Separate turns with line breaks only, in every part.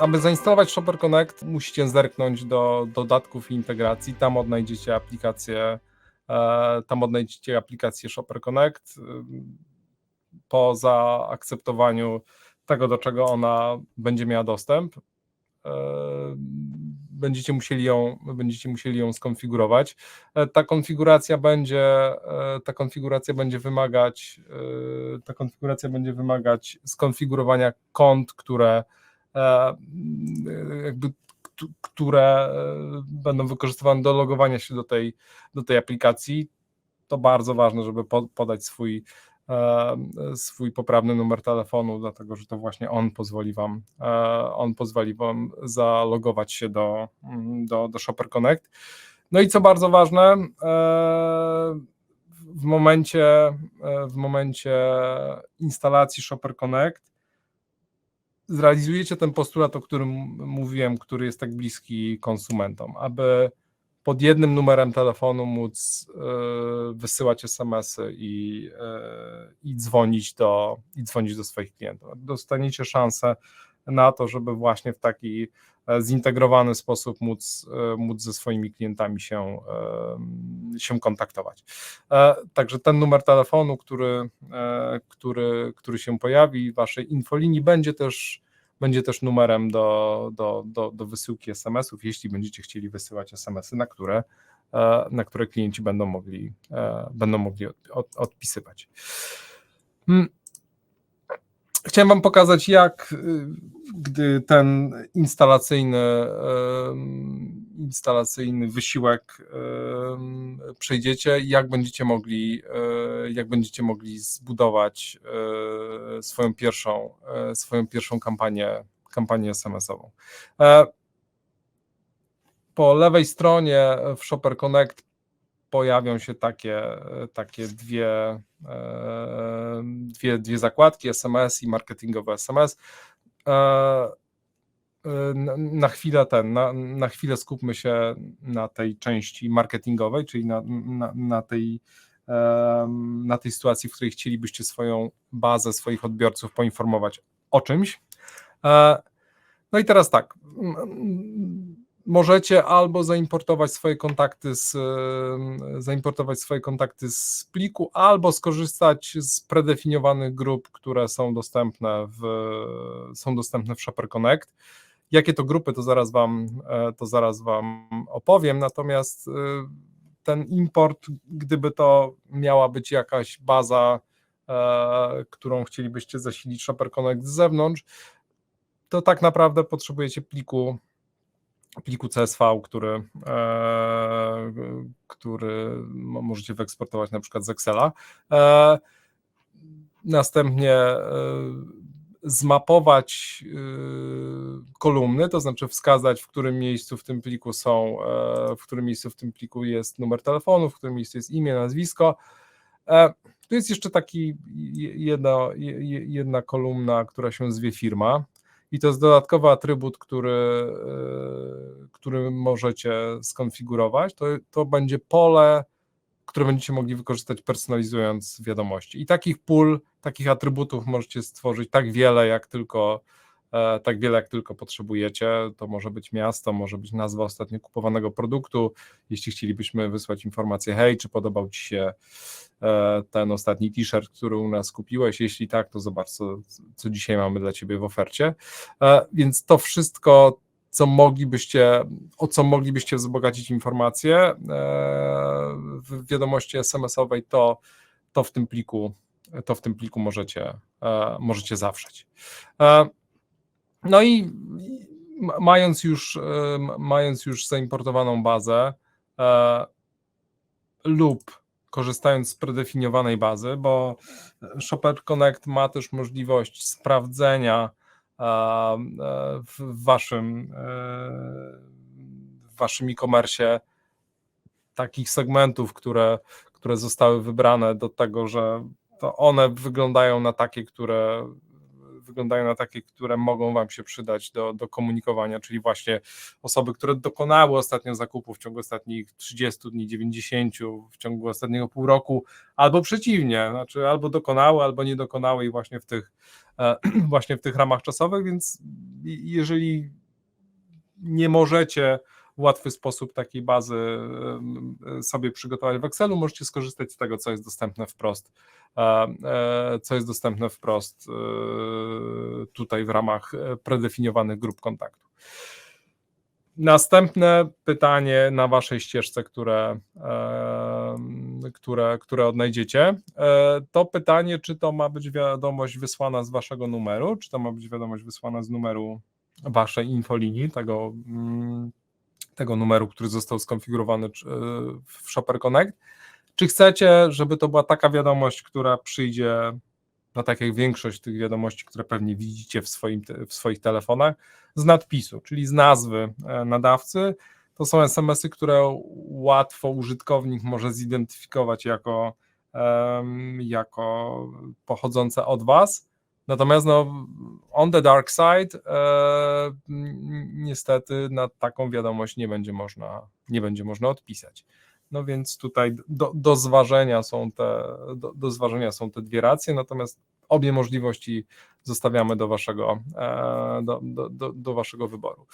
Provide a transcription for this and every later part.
aby zainstalować Shopper Connect, musicie zerknąć do dodatków i integracji. Tam odnajdziecie aplikację, e, tam odnajdziecie aplikację Shopper Connect. Po zaakceptowaniu tego, do czego ona będzie miała dostęp, e, będziecie musieli ją, będziecie musieli ją skonfigurować. E, Ta konfiguracja będzie, ta konfiguracja będzie wymagać, ta konfiguracja będzie wymagać skonfigurowania kont, które jakby k- które e, będą wykorzystywane do logowania się do tej, do tej aplikacji. To bardzo ważne, żeby po- podać swój, e, swój poprawny numer telefonu, dlatego że to właśnie on pozwoli wam, e, on pozwoli wam zalogować się do, mm, do, do Shopper Connect. No i co bardzo ważne, e, w momencie, e, w momencie instalacji Shopper Connect zrealizujecie ten postulat, o którym mówiłem, który jest tak bliski konsumentom, aby pod jednym numerem telefonu móc e, wysyłać SMS-y i, e, i, dzwonić do, i dzwonić do swoich klientów. Dostaniecie szansę na to, żeby właśnie w taki e, zintegrowany sposób móc, e, móc ze swoimi klientami się, e, się kontaktować. Także ten numer telefonu, który, który, który się pojawi w waszej infolinii, będzie też, będzie też numerem do, do, do, do wysyłki SMS-ów, jeśli będziecie chcieli wysyłać SMS-y, na które, na które klienci będą mogli, będą mogli od, od, odpisywać. Chciałem Wam pokazać, jak y, gdy ten instalacyjny, instalacyjny wysiłek przejdziecie, jak będziecie mogli, e, jak będziecie mogli zbudować e, swoją pierwszą, e, swoją pierwszą kampanię, kampanię SMS-ową. Po lewej stronie w Shopper Connect pojawią się takie, takie dwie, e, dwie, dwie zakładki SMS i marketingowe SMS. E, e, Na, chwilę ten, na, na chwilę skupmy się na tej części marketingowej, czyli na, na, na tej na tej sytuacji, w której chcielibyście swoją bazę, swoich odbiorców poinformować o czymś. No i teraz tak, możecie albo zaimportować swoje kontakty z em, zaimportować swoje kontakty z pliku, albo skorzystać z predefiniowanych grup, które są dostępne w są dostępne w Shopper Connect. Jakie to grupy, to zaraz wam, e, to zaraz wam opowiem, natomiast e, ten import, gdyby to miała być jakaś baza, e, którą chcielibyście zasilić Shopper Connect z zewnątrz, to tak naprawdę potrzebujecie pliku, pliku CSV, który, e, który mo- możecie wyeksportować na przykład z Excela. E, następnie e, zmapować e, kolumny, to znaczy wskazać, w którym miejscu w tym pliku są, e, w którym miejscu w tym pliku jest numer telefonu, w którym miejscu jest imię, nazwisko. E, Tu jest jeszcze taki je- jedna, je- je- jedna kolumna, która się zwie firma. I to jest dodatkowy atrybut, który, e, który możecie skonfigurować. To, to będzie pole, które będziecie mogli wykorzystać personalizując wiadomości. I takich pól, takich atrybutów możecie stworzyć tak wiele, jak tylko tak wiele, jak tylko potrzebujecie. To może być miasto, może być nazwa ostatnio kupowanego produktu. Jeśli chcielibyśmy wysłać informację, hej, czy podobał Ci się e, ten ostatni t-shirt, który u nas kupiłeś? Jeśli tak, to zobacz, co, co dzisiaj mamy dla Ciebie w ofercie. E, Więc to wszystko, co moglibyście, o co moglibyście wzbogacić informacje e, w wiadomości SMS-owej, to, to w tym pliku, to w tym pliku możecie, e, możecie zawrzeć. No i mając już, e, mając już zaimportowaną bazę e, lub korzystając z predefiniowanej bazy, bo Shopper Connect ma też możliwość sprawdzenia e, e, w waszym e, w waszym e-commerce takich segmentów, które, które zostały wybrane do tego, że to one wyglądają na takie, które wyglądają na takie, które mogą Wam się przydać do, do komunikowania, czyli właśnie osoby, które dokonały ostatnio zakupów w ciągu ostatnich 30 dni, 90, w ciągu ostatniego pół roku, albo przeciwnie, znaczy albo dokonały, albo nie dokonały i właśnie w tych, e, właśnie w tych ramach czasowych, więc jeżeli nie możecie łatwy sposób takiej bazy sobie przygotować. W Excelu, możecie skorzystać z tego, co jest dostępne wprost, e, e, co jest dostępne wprost e, tutaj w ramach predefiniowanych grup kontaktu. Następne pytanie na waszej ścieżce, które, które, które odnajdziecie, to pytanie, czy to ma być wiadomość wysłana z waszego numeru, czy to ma być wiadomość wysłana z numeru waszej infolinii, tego mm, tego numeru, który został skonfigurowany w Shopper Connect. Czy chcecie, żeby to była taka wiadomość, która przyjdzie, no tak jak większość tych wiadomości, które pewnie widzicie w, swoim, w swoich telefonach, z nadpisu, czyli z nazwy e, nadawcy. To są SMS-y, które łatwo użytkownik może zidentyfikować jako, jako pochodzące od Was Natomiast no, on the dark side e, niestety na taką wiadomość nie będzie można, nie będzie można odpisać. No więc tutaj do, do zważenia są te, do, do zważenia są te dwie racje, natomiast obie możliwości zostawiamy do waszego, e, do, do, do, do waszego wyboru.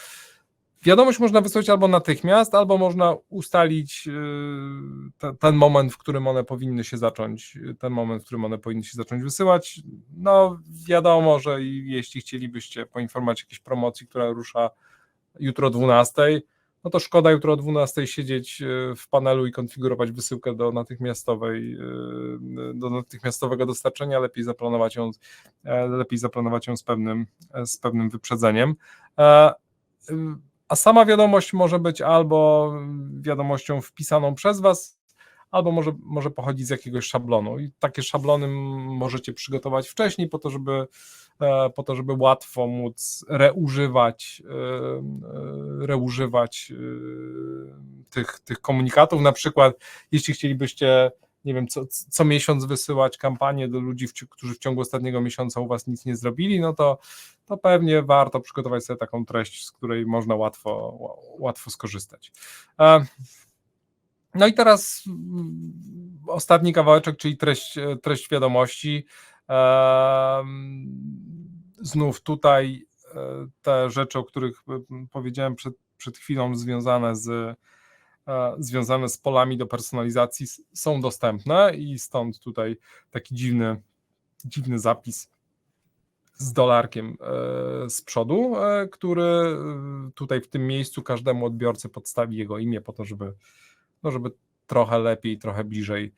Wiadomość można wysłać albo natychmiast, albo można ustalić y, ten, moment, w którym one powinny się zacząć, ten moment, w którym one powinny się zacząć wysyłać. No wiadomo, że jeśli chcielibyście poinformować o jakiejś promocji, która rusza jutro o 12, no to szkoda jutro o 12 siedzieć y, w panelu i konfigurować wysyłkę do natychmiastowej, y, do natychmiastowego dostarczenia, lepiej zaplanować ją, e, lepiej zaplanować ją z pewnym, z pewnym wyprzedzeniem e, a sama wiadomość może być albo wiadomością wpisaną przez Was, albo może, może pochodzić z jakiegoś szablonu. I takie szablony możecie przygotować wcześniej po to, żeby, e, po to, żeby łatwo móc reużywać, e, e, reużywać tych, tych komunikatów. Na przykład, jeśli chcielibyście nie wiem, co, co miesiąc wysyłać kampanię do ludzi, którzy w ciągu ostatniego miesiąca u Was nic nie zrobili, no to, to pewnie warto przygotować sobie taką treść, z której można łatwo, łatwo skorzystać. E, no i teraz mm, ostatni kawałeczek, czyli treść, treść wiadomości. E, znów tutaj e, te rzeczy, o których powiedziałem przed, przed chwilą, związane z E, związane z polami do personalizacji są dostępne i stąd tutaj taki dziwny, dziwny zapis z dolarkiem e, z przodu, e, który tutaj w tym miejscu każdemu odbiorcy podstawi jego imię po to, żeby, no żeby trochę lepiej, trochę bliżej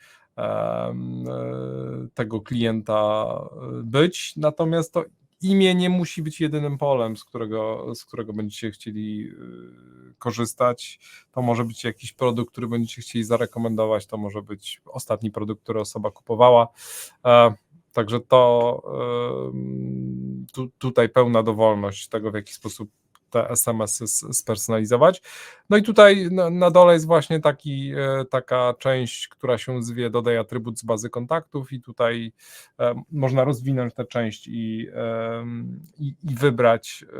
tego klienta być. Natomiast to imię nie musi być jedynym polem, z którego, z którego będziecie chcieli y, korzystać. To może być jakiś produkt, który będziecie chcieli zarekomendować, to może być ostatni produkt, który osoba kupowała. E, także to tu, tutaj pełna dowolność tego, w jaki sposób te SMS-y spersonalizować. No i tutaj na, dole jest właśnie taki, e, taka część, która się zwie dodaj atrybut z bazy kontaktów i tutaj e, można rozwinąć tę część i, i, i wybrać, e,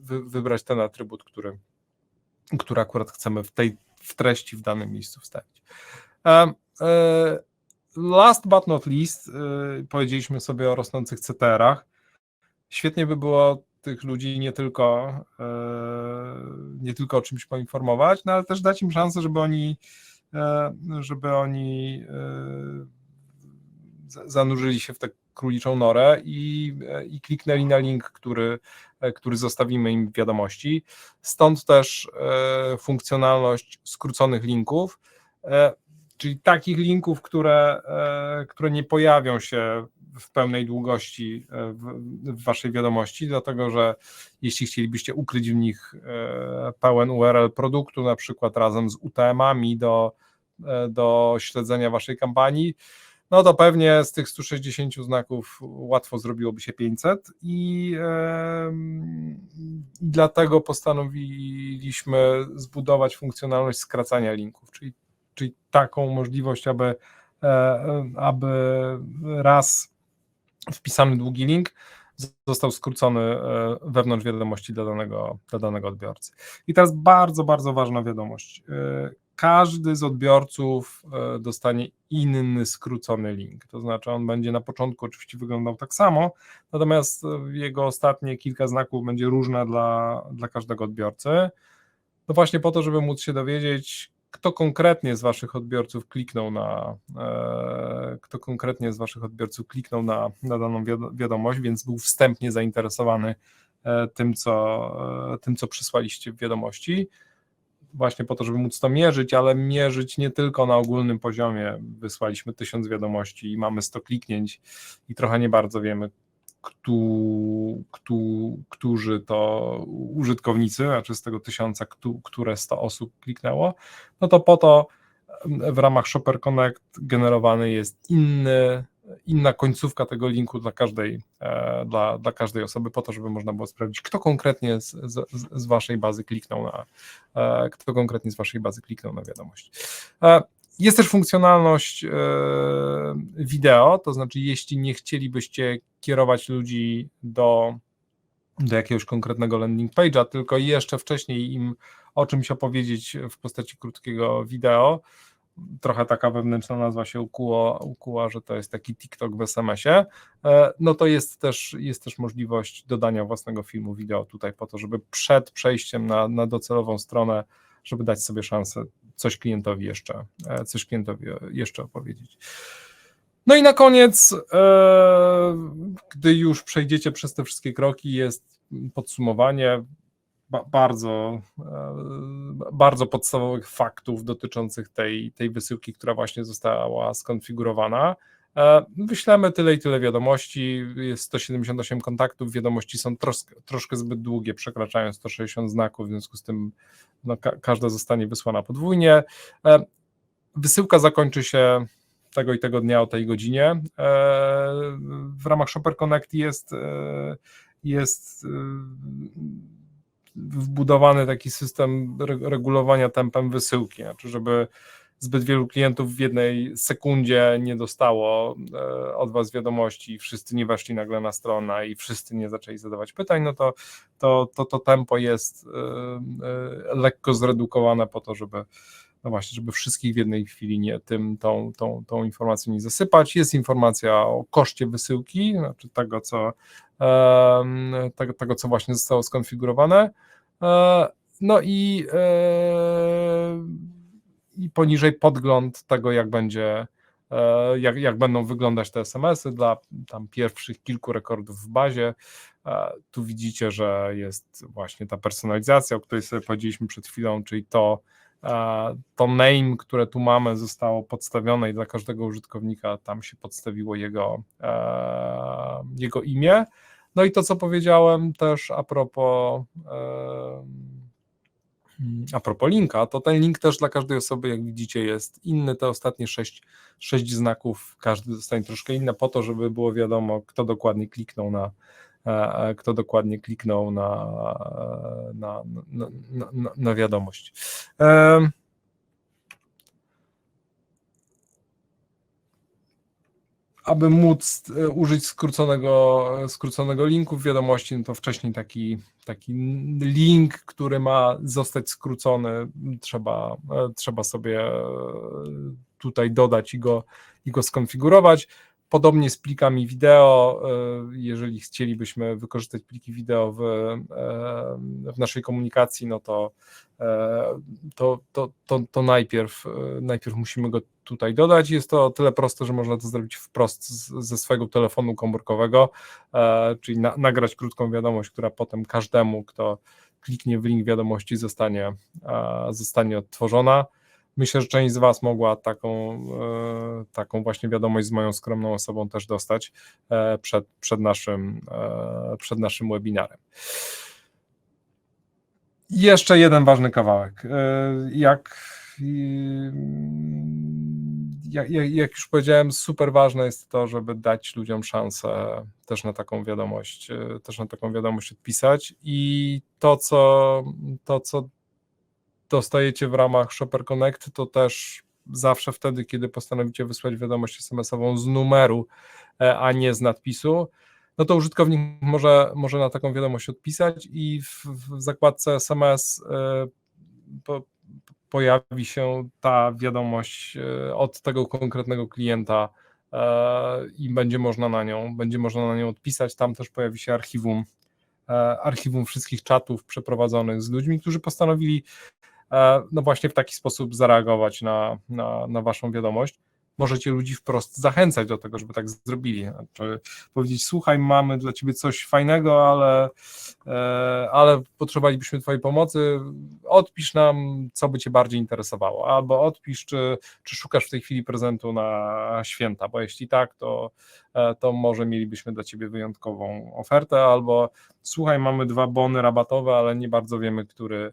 wy, wybrać ten atrybut, który, który akurat chcemy w tej w treści w danym miejscu wstawić. Last but not least, powiedzieliśmy sobie o rosnących CTR-ach. Świetnie by było tych ludzi nie tylko, e, nie tylko o czymś poinformować, no ale też dać im szansę, żeby oni, e, żeby oni e, zanurzyli się w tę króliczą norę i, i kliknęli na link, który, który zostawimy im w wiadomości. Stąd też funkcjonalność skróconych linków, czyli takich linków, które, które nie pojawią się w pełnej długości e, w, waszej wiadomości, dlatego że jeśli chcielibyście ukryć w nich e, pełen URL produktu, na przykład razem z UTM-ami do, e, do śledzenia waszej kampanii, no to pewnie z tych 160 znaków łatwo zrobiłoby się 500 i dlatego postanowiliśmy zbudować funkcjonalność skracania linków, czyli, czyli taką możliwość, aby, aby raz wpisany długi link został skrócony e, wewnątrz wiadomości dla danego, dla danego odbiorcy. I teraz bardzo, bardzo ważna wiadomość. E, każdy z odbiorców e, dostanie inny skrócony link. To znaczy, on będzie na początku oczywiście wyglądał tak samo, natomiast jego ostatnie kilka znaków będzie różne dla, dla każdego odbiorcy. No właśnie po to, żeby móc się dowiedzieć, kto konkretnie z Waszych odbiorców kliknął na, e, kto konkretnie z Waszych odbiorców kliknął na, na daną wiadomość, więc był wstępnie zainteresowany e, tym, co, e, tym, co przysłaliście w wiadomości. Właśnie po to, żeby móc to mierzyć, ale mierzyć nie tylko na ogólnym poziomie. Wysłaliśmy tysiąc wiadomości i mamy 100 kliknięć i trochę nie bardzo wiemy, którzy to użytkownicy, znaczy z tego tysiąca, które 100 osób kliknęło, no to po to w ramach Shopper Connect generowany jest inny, inna końcówka tego linku dla każdej, e, dla, dla każdej osoby, po to, żeby można było sprawdzić, kto konkretnie z, z, z waszej bazy kliknął na, e, kto konkretnie z waszej bazy kliknął na wiadomość. Jest też funkcjonalność e, wideo, to znaczy, jeśli nie chcielibyście kierować ludzi do, do jakiegoś konkretnego landing page'a, tylko jeszcze wcześniej im o czymś opowiedzieć w postaci krótkiego wideo, trochę taka wewnętrzna nazwa się ukuło, ukuła, że to jest taki TikTok w SMS-ie, e, no to jest też, jest też możliwość dodania własnego filmu wideo tutaj po to, żeby przed przejściem na, na docelową stronę, żeby dać sobie szansę coś klientowi jeszcze, e, coś klientowi jeszcze opowiedzieć. No i na koniec, e, gdy już przejdziecie przez te wszystkie kroki, jest podsumowanie bardzo, e, bardzo podstawowych faktów dotyczących tej, tej wysyłki, która właśnie została skonfigurowana. Wyślemy tyle i tyle wiadomości, jest 178 kontaktów, wiadomości są troszkę, troszkę zbyt długie, przekraczają 160 znaków, w związku z tym no, ka każda zostanie wysłana podwójnie. E, wysyłka zakończy się tego i tego dnia o tej godzinie. E, w ramach Shopper Connect jest, e, jest wbudowany taki system regulowania tempem wysyłki, znaczy żeby zbyt wielu klientów w jednej sekundzie nie dostało e, od Was wiadomości, wszyscy nie weszli nagle na stronę i wszyscy nie zaczęli zadawać pytań, no to to, to, to tempo jest e, e, lekko zredukowane po to, żeby no właśnie, żeby wszystkich w jednej chwili nie tym, tą, tą, tą informacją nie zasypać. Jest informacja o koszcie wysyłki, znaczy tego, co, tego, tego co właśnie zostało skonfigurowane. No i i poniżej podgląd tego, jak będzie, e, jak, jak będą wyglądać te SMS-y dla tam pierwszych kilku rekordów w bazie. E, tu widzicie, że jest właśnie ta personalizacja, o której sobie powiedzieliśmy przed chwilą, czyli to, e, to name, które tu mamy, zostało podstawione i dla każdego użytkownika tam się podstawiło jego, jego imię. No i to, co powiedziałem też a propos a propos linka, to ten link też dla każdej osoby, jak widzicie, jest inny. Te ostatnie sześć, sześć znaków, każdy zostanie troszkę inny, po to, żeby było wiadomo, kto dokładnie kliknął na, e, e, kto dokładnie kliknął na, na, na, na, na wiadomość. Aby móc e, użyć skróconego, skróconego linku w wiadomości, no to wcześniej taki, taki link, który ma zostać skrócony, trzeba, e, trzeba sobie e, tutaj dodać i go, i go skonfigurować. Podobnie z plikami wideo, e, jeżeli chcielibyśmy wykorzystać pliki wideo w, e, w naszej komunikacji, no to, e, to, to, to, to najpierw, najpierw musimy go tutaj dodać. Jest to tyle proste, że można to zrobić wprost ze swojego telefonu komórkowego, czyli na, nagrać krótką wiadomość, która potem każdemu, kto kliknie w link wiadomości, zostanie, zostanie odtworzona. Myślę, że część z Was mogła taką, e, taką właśnie wiadomość z moją skromną osobą też dostać e, przed, przed, naszym, e, przed naszym webinarem. Jeszcze jeden ważny kawałek. Jak, jak, jak już powiedziałem, super ważne jest to, żeby dać ludziom szansę też na taką wiadomość, też na taką wiadomość odpisać i to, co, to, co dostajecie w ramach Shopper Connect, to też zawsze wtedy, kiedy postanowicie wysłać wiadomość SMS-ową z numeru, e, a nie z nadpisu, no to użytkownik może, może na taką wiadomość odpisać i w, w zakładce SMS e, po, pojawi się ta wiadomość e, od tego konkretnego klienta i będzie można na nią, będzie można na nią odpisać. Tam też pojawi się archiwum, archiwum wszystkich czatów przeprowadzonych z ludźmi, którzy postanowili no właśnie w taki sposób zareagować na, na, na waszą wiadomość. Możecie ludzi wprost zachęcać do tego, żeby tak zrobili. Znaczy powiedzieć, słuchaj, mamy dla ciebie coś fajnego, ale, e, ale potrzebowalibyśmy twojej pomocy, odpisz nam, co by cię bardziej interesowało, albo odpisz, czy, czy szukasz w tej chwili prezentu na święta, bo jeśli tak, to, e, to może mielibyśmy dla ciebie wyjątkową ofertę, albo słuchaj, mamy dwa bony rabatowe, ale nie bardzo wiemy, który e,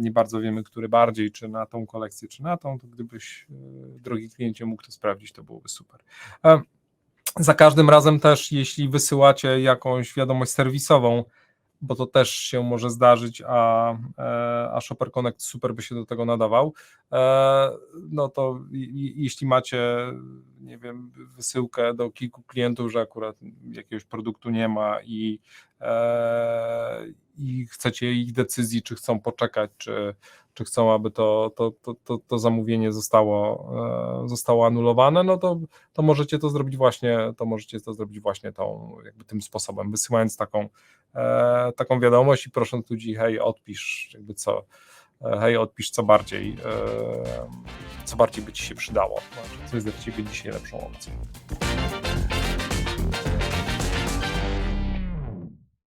nie bardzo wiemy, który bardziej, czy na tą kolekcję, czy na tą, to gdybyś, e, drogi kliencie, mógł to sprawdzić, to byłoby super. E, Za każdym razem też, jeśli wysyłacie jakąś wiadomość serwisową, bo to też się może zdarzyć, a, e, a Shopper Connect super by się do tego nadawał, e, no to jeśli macie, nie wiem, wysyłkę do kilku klientów, że akurat jakiegoś produktu nie ma i, e, i chcecie ich decyzji, czy chcą poczekać, czy, czy chcą, aby to, to, to, to, to zamówienie zostało, zostało anulowane, no to, to możecie to zrobić właśnie, to możecie to zrobić właśnie tą, jakby tym sposobem, wysyłając taką, e, taką wiadomość i prosząc ludzi, hej, odpisz, jakby co, e, hej, odpisz co bardziej, e, co bardziej by ci się przydało, co jest dla ciebie dzisiaj lepszą opcją.